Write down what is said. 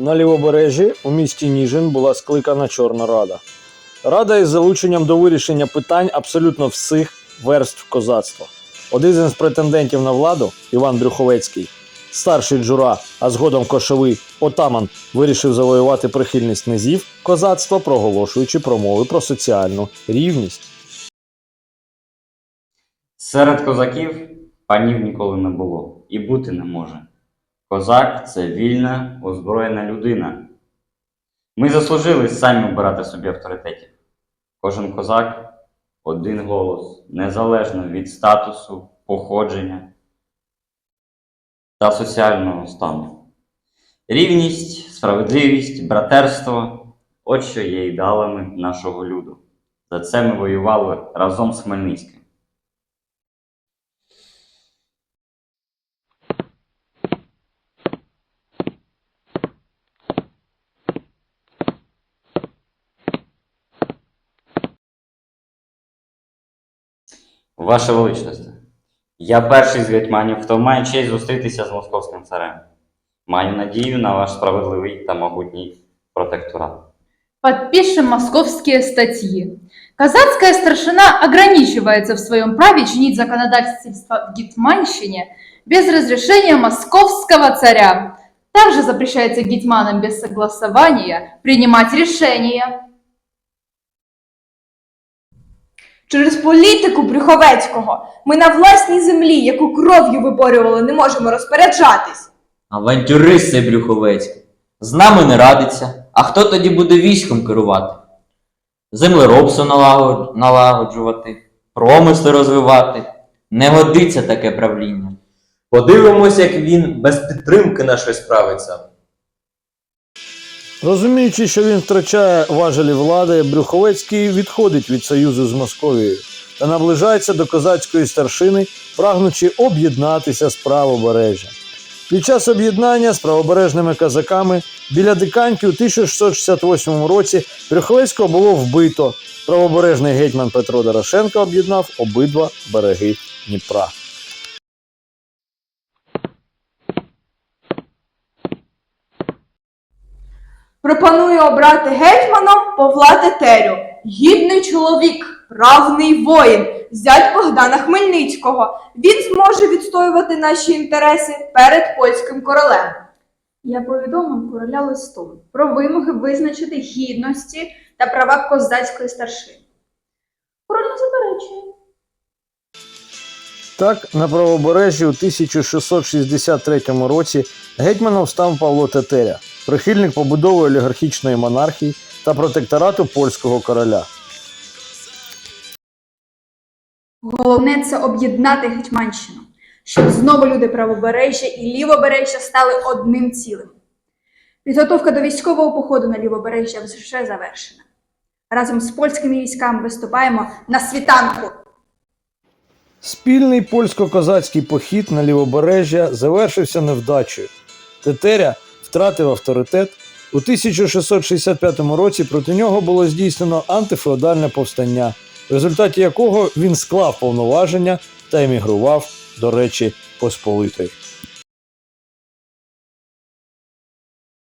На лівобережжі у місті Ніжин була скликана Чорна Рада. Рада із залученням до вирішення питань абсолютно всіх верств козацтва. Один із претендентів на владу, Іван Брюховецький, старший джура, а згодом кошовий отаман, вирішив завоювати прихильність низів козацтва, проголошуючи промови про соціальну рівність. Серед козаків панів ніколи не було і бути не може. Козак це вільна, озброєна людина. Ми заслужили самі обирати собі авторитетів. Кожен козак один голос, незалежно від статусу, походження та соціального стану. Рівність, справедливість, братерство от що є ідеалами нашого люду. За це ми воювали разом з Хмельницьким. Ваше Величність, я перший з гетьманів, хто має честь зустрітися з московським царем. Маю надію на ваш справедливий та могутній протекторат. Подпишем московские статьи. Казацкая старшина ограничивается в своем праве чинить законодательство в Гетманщине без разрешения московского царя. Также запрещается гетманам без согласования принимать решения. Через політику Брюховецького ми на власній землі, яку кров'ю виборювали, не можемо розпоряджатись. Авантюрист цей Брюховецький. З нами не радиться. А хто тоді буде військом керувати? Землеробство налагоджувати, промисли розвивати. Не годиться таке правління. Подивимось, як він без підтримки нашої справиться. Розуміючи, що він втрачає важелі влади, Брюховецький відходить від союзу з Московією та наближається до козацької старшини, прагнучи об'єднатися з правобережжям. Під час об'єднання з правобережними козаками біля Диканьки у 1668 році Брюховецького було вбито. Правобережний гетьман Петро Дорошенко об'єднав обидва береги Дніпра. Пропоную обрати гетьманом Павла Тетерю. Гідний чоловік, правний воїн, зять Богдана Хмельницького. Він зможе відстоювати наші інтереси перед польським королем. Я повідомив короля листом про вимоги визначити гідності та права козацької старшини. Король не заперечує. Так, на правобережжі у 1663 році гетьманом став Павло Тетеря, прихильник побудови олігархічної монархії та протекторату польського короля. Головне це об'єднати Гетьманщину, щоб знову люди правобережжя і лівобережжя стали одним цілим. Підготовка до військового походу на лівобережжя вже завершена. Разом з польськими військами виступаємо на світанку. Спільний польсько-козацький похід на лівобережжя завершився невдачею. Тетеря втратив авторитет. У 1665 році проти нього було здійснено антифеодальне повстання, в результаті якого він склав повноваження та емігрував до Речі Посполитої.